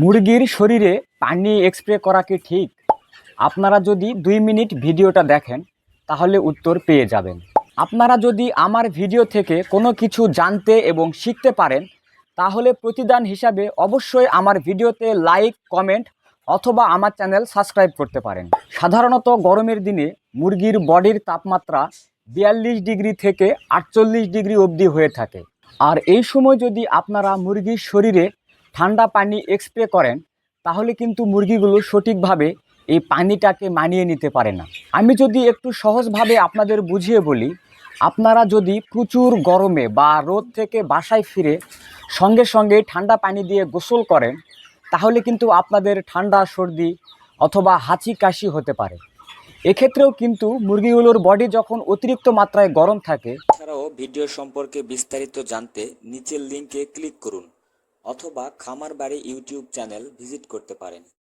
মুরগির শরীরে পানি এক্সপ্রে করা কি ঠিক? আপনারা যদি দুই মিনিট ভিডিওটা দেখেন, তাহলে উত্তর পেয়ে যাবেন। আপনারা যদি আমার ভিডিও থেকে কোনো কিছু জানতে এবং শিখতে পারেন, তাহলে প্রতিদান হিসাবে অবশ্যই আমার ভিডিওতে লাইক, কমেন্ট অথবা আমার চ্যানেল সাবস্ক্রাইব করতে পারেন। সাধারণত গরমের দিনে মুরগির বডির তাপমাত্রা বিয়াল্লিশ ডিগ্রি থেকে আটচল্লিশ ডিগ্রি অবধি হয়ে থাকে। আর এই সময় যদি আপনারা মুরগির শরীরে ঠান্ডা পানি এক্সপ্রে করেন, তাহলে কিন্তু মুরগিগুলো সঠিকভাবে এই পানিটাকে মানিয়ে নিতে পারে না। আমি যদি একটু সহজভাবে আপনাদের বুঝিয়ে বলি, আপনারা যদি প্রচুর গরমে বা রোদ থেকে বাসায় ফিরে সঙ্গে সঙ্গে ঠান্ডা পানি দিয়ে গোসল করেন, তাহলে কিন্তু আপনাদের ঠান্ডা সর্দি অথবা হাঁচি কাশি হতে পারে। এক্ষেত্রেও কিন্তু মুরগিগুলোর বডি যখন অতিরিক্ত মাত্রায় গরম থাকে, এছাড়াও ভিডিও সম্পর্কে বিস্তারিত জানতে নিচের লিঙ্কে ক্লিক করুন। অথবা খামার বাড়ি ইউটিউব চ্যানেল ভিজিট করতে পারেন।